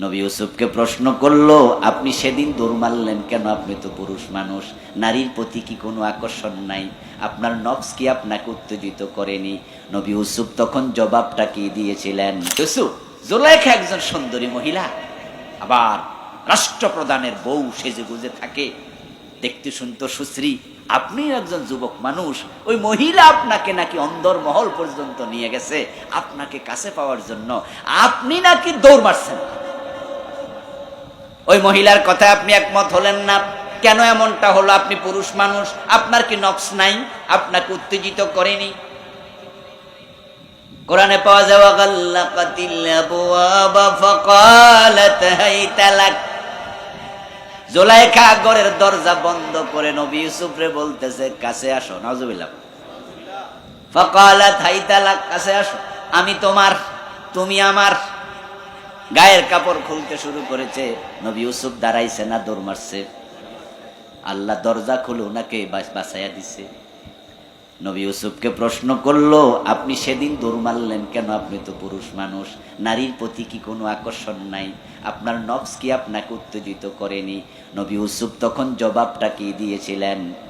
নবী ইউসুফকে প্রশ্ন করল, আপনি সেদিন দৌড় মারলেন কেন? আপনি তো পুরুষ মানুষ। নারীর প্রতি কি কোনো আকর্ষণ নাই? আপনার নবস কি আপনাকে উত্তেজিত করেনি? নবী ইউসুফ তখন জবাবটা কি দিয়েছিলেন? ইউসুফ, জোলাইখা একজন সুন্দরী মহিলা। আবার রাষ্ট্রপ্রধানের বউ সেজে গুজে থাকে। দেখতে শুনতো সুশ্রী। আপনি একজন যুবক মানুষ। ওই মহিলা আপনাকে নাকি অন্দর মহল পর্যন্ত নিয়ে গেছে। আপনাকে কাছে পাওয়ার জন্য আপনি নাকি দৌড় মারছেন। ওই মহিলার কথা আপনি একমত হলেন না। কেন এমনটা হলো? আপনি পুরুষ মানুষ, আপনার কি নফস নাই? আপনাকে উত্তেজিত করেনি। কোরআনে পাওয়া যাওয়া জোলাইখা ঘরের দরজা বন্ধ করে নবী ইউসুফরে বলতেছে, কাছে আসো নাজুবিল্লাহ ফাকালাত হাইতা লাক কাছে আসো। আমি তোমার, তুমি আমার গায়ের কাপড় খুলতে শুরু করেছে। নবী ইউসুফ দাঁড়াইছে না, দৌড় মারছে। আল্লাহ দরজা খুলে, ওনাকে বাস- বাঁচাইয়া দিছে। নবী ইউসুফকে প্রশ্ন করল, আপনি সেদিন দৌড় মারলেন কেন? আপনি তো পুরুষ মানুষ। নারীর প্রতি কি কোনো আকর্ষণ নাই? আপনার নফস কি আপনাকে উত্তেজিত করেনি? নবী ইউসুফ তখন জবাবটা কি দিয়েছিলেন?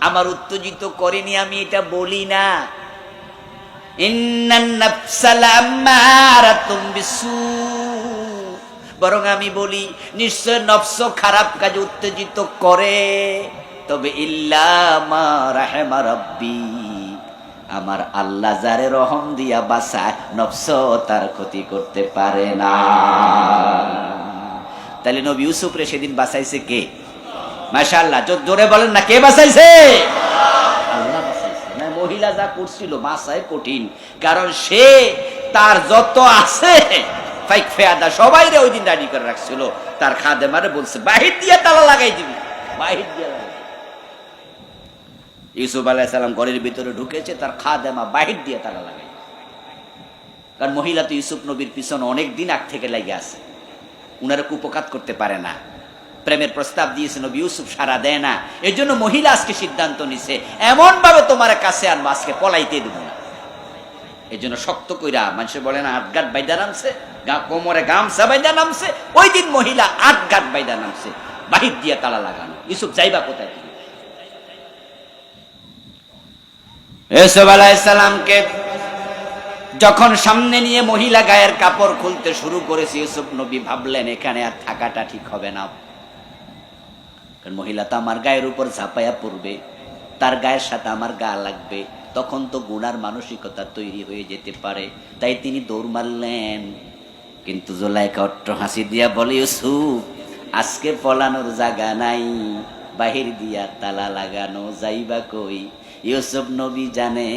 আমার উত্তেজিত করেনি, আমি এটা বলি না। বরং আমি বলি, নিশ্চয় নফস খারাপ কাজে উত্তেজিত করে। তবে ইল্লা মা রাহেমা রব্বি। আমার আল্লাহ যারে রহম দিয়া বাসায় নফস তার ক্ষতি করতে পারে না। তাহলে নবী ইউসুফরে সেদিন বাসাইছে কে? জোরে বলেন না, কে বাঁচাইছে? মহিলা যা করছিল বাঁচায় কঠিন, কারণ সে তার যত আছে ইউসুফ ঘরের ভিতরে ঢুকেছে, তার খাদেমা বাহির দিয়ে তালা লাগাই কারণ মহিলা তো ইউসুফ নবীর পিছনে অনেক দিন আগ থেকে লেগে আছে। উনারা কুপকাত করতে পারে না। প্রেমের প্রস্তাব দিয়েছে নবী ইউসুফ সারা দেয় না। এর জন্য মহিলা আজকে সিদ্ধান্ত নিছে এমন ভাবে তোমার কাছে আনব, আজকে পলাইতে দেব না। এই জন্য শক্ত কইরা মানুষে বলে না আটগাট বাইদা নামছে কোমরে গামছা বাইদা নামছে, ওই দিন মহিলা আটগাট বাইদা নামছে, বাহির দিয়ে তালা লাগানো। ইউসুফ, যাইবা কোথায় ইউসুফ আলাইসালামকে যখন সামনে নিয়ে মহিলা গায়ের কাপড় খুলতে শুরু করেছে, ইউসুফ নবী ভাবলেন, এখানে আর থাকাটা ঠিক হবে না। কারণ মহিলা তো আমার গায়ের উপর ঝাঁপাইয়া পড়বে, তার গায়ের সাথে আমার গা লাগবে, তখন তো গুণার মানসিকতা তৈরি হয়ে যেতে পারে। তাই তিনি দৌড় মারলেন। কিন্তু জোলাইকা অট্ট হাসি দিয়া বলে, ইউসুফ, আজকে পলানোর জায়গা নাই, বাহির দিয়া তালা লাগানো যাইবা কই? ইউসুফ নবী জানে,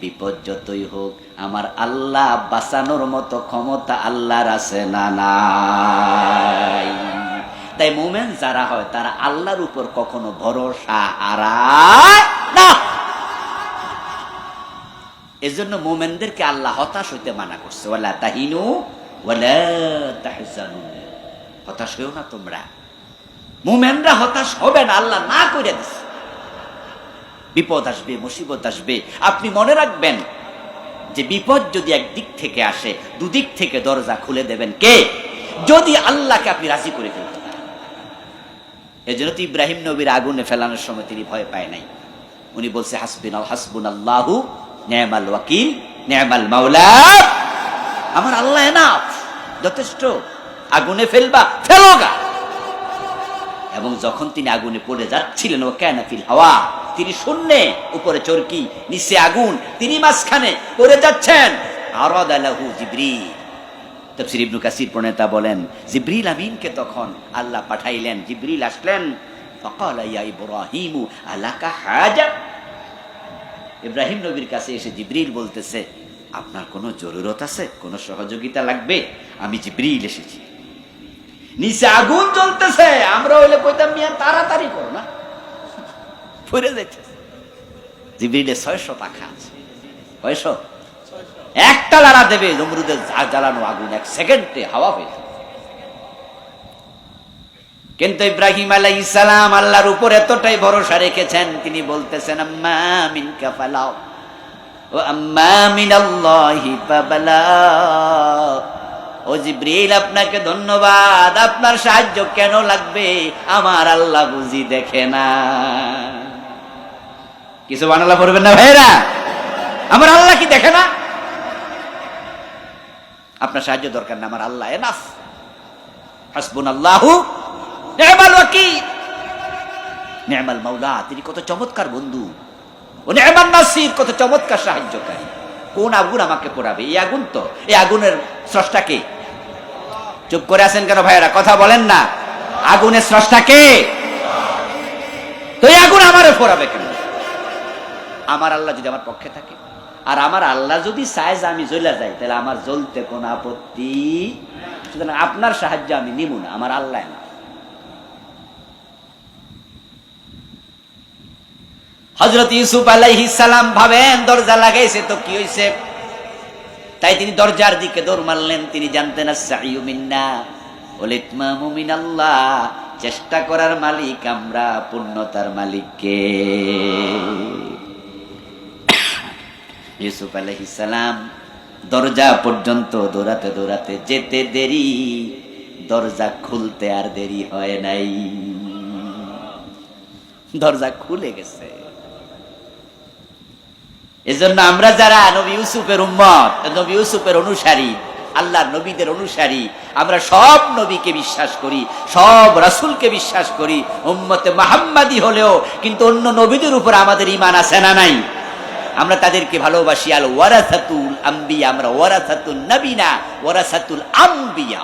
বিপদ যতই হোক, আমার আল্লাহ বাঁচানোর মতো ক্ষমতা আল্লাহর আছে না নাই? তাই মোমেন যারা হয়, তারা আল্লাহর উপর কখনো ভরসা হারায় না। এজন্য মোমেনদেরকে আল্লাহ হতাশ হইতে মানা করছে। ওয়ালা তাহিনু তাহজানু। হতাশ হইও না তোমরা। মোমেনরা হতাশ হবে না, আল্লাহ না করে দিছে। বিপদ আসবে, মুসিবত আসবে। আপনি মনে রাখবেন যে বিপদ যদি একদিক থেকে আসে, দুদিক থেকে দরজা খুলে দেবেন কে? যদি আল্লাহকে আপনি রাজি করে ফেলতে পারেন এই জন্য তো ইব্রাহিম নবীর আগুনে ফেলানোর সময় তিনি ভয় পায় নাই। উনি বলছে হাসবিন হাসবুন আল্লাহু নেমাল ওয়াকিল নেমাল মাওলা। আমার আল্লাহ এনাফ, যথেষ্ট। আগুনে ফেলবা, ফেলোগা। এবং যখন তিনি আগুনে পড়ে যাচ্ছিলেন ও কেন ফিল হাওয়া, তিনি শূন্যে, উপরে চরকি, নিচে আগুন, তিনি মাঝখানে পড়ে যাচ্ছেন। আরদ আলাহু জিব্রিল। তফসির ইবনু কাসির প্রণেতা বলেন, জিব্রিল আমিনকে তখন আল্লাহ পাঠাইলেন, জিব্রিল আসলেন, ফকাল ইয়া ইব্রাহিমু, আলাকা হাজা? ইব্রাহিম নবীর কাছে এসে জিব্রিল বলতেছে, আপনার কোনো জরুরত আছে? কোনো সহযোগিতা লাগবে? আমি জিব্রিল এসেছি। নিচে আগুন জ্বলতেছে, আমরা হইলে কইতাম, মিয়া, তাড়াতাড়ি করো না। পড়ে যাইতেছে। জিবিরিলে ছয়শো পাখা আছে। কয়শো একটা লাড়া দেবে, নমরুদের জ্বালানো আগুন, এক সেকেন্ডে হাওয়া হয়ে যাবে। কিন্তু ইব্রাহিম আলাই ইসালাম আল্লাহর উপর এতটাই ভরসা রেখেছেন, তিনি বলতেছেন, আম্মা মিন কাফালাও ও আম্মা আল্লাহি ও জিব্রিল, আপনাকে ধন্যবাদ, আপনার সাহায্য কেন লাগবে? আমার আল্লাহ বুঝি দেখে না। কিছু বানালা পড়বেন না ভাইরা আমার আল্লাহ কি দেখে না? আপনার সাহায্য দরকার না, আমার আল্লাহ এনাফ হাসবুন আল্লাহু নি'মাল ওয়াকিল। নি'মাল মাওলা, তিনি কত চমৎকার বন্ধু। ও নি'মান নাসির, কত চমৎকার সাহায্যকারী। কোন আগুন আমাকে পোড়াবে? এই আগুন তো, এই আগুনের স্রষ্টা কে? চুপ করে আছেন কেন ভাইয়েরা? কথা বলেন না। আগুনের স্রষ্টা কে? তো এই আগুন আমারে পোড়াবে কেন? আমার আল্লাহ যদি আমার পক্ষে থাকে আর আমার আল্লাহ যদি যে আমি জ্বলে যাই, তাহলে আমার জ্বলতে কোনো আপত্তি সুতরাং আপনার সাহায্য আমি নিব না, আমার আল্লাহ না। হজরত ইউসুফ আলাইহিস সালাম ভাবেন, দরজা লাগাইছে তো কি হইছে? তাই তিনি দরজার দিকে দৌড় মারলেন, তিনি জানতেন মিনাল্লাহ, চেষ্টা করার মালিক আমরা পূর্ণতার মালিককে। ইউসুফ আলাইহিস সালাম দরজা পর্যন্ত দৌড়াতে দৌড়াতে যেতে দেরি, দরজা খুলতে আর দেরি হয় নাই। দরজা খুলে গেছে। এজন্য আমরা যারা নবী ইউসুফের উম্মত, নবী ইউসুফের অনুসারী, আল্লাহর নবীদের অনুসারী, আমরা সব নবীকে বিশ্বাস করি, সব রাসূলকে বিশ্বাস করি, উম্মতে মাহাম্মাদি হলেও, কিন্তু অন্য নবীদের উপর আমাদের ইমান আছে না নাই? আমরা তাদেরকে ভালোবাসি, আল ওয়ারাসাতুল আম্বিয়া, আমরা ওয়ারাসাতুল নবীনা, ওয়ারাসাতুল আম্বিয়া।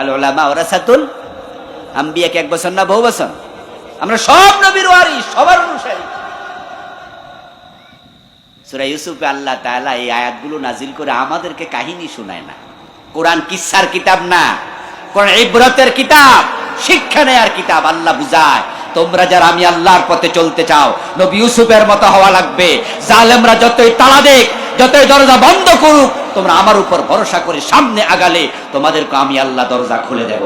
আল ওলামা ওয়ারাসাতুল আম্বিয়া কি এক বছর না বহু বছর? আমরা সব নবীর ওয়ারি সবার অনুসারী। সুরা ইউসুফে আল্লাহ তাআলা এই আয়াতগুলো নাজিল করে আমাদেরকে কাহিনী শোনায় না। কোরআন কিসার কিতাব না, কোরআন ইব্রতের কিতাব, শিক্ষা নেয়ার কিতাব, আল্লাহ বুঝায়। তোমরা যারা আমি আল্লাহর পথে চলতে চাও, নবী ইউসুফের মতো হওয়া লাগবে। জালেমরা যতই তালা দেখ যতই দরজা বন্ধ করুক, তোমরা আমার উপর ভরসা করে সামনে আগালে তোমাদেরকে আমি আল্লাহ দরজা খুলে দেব।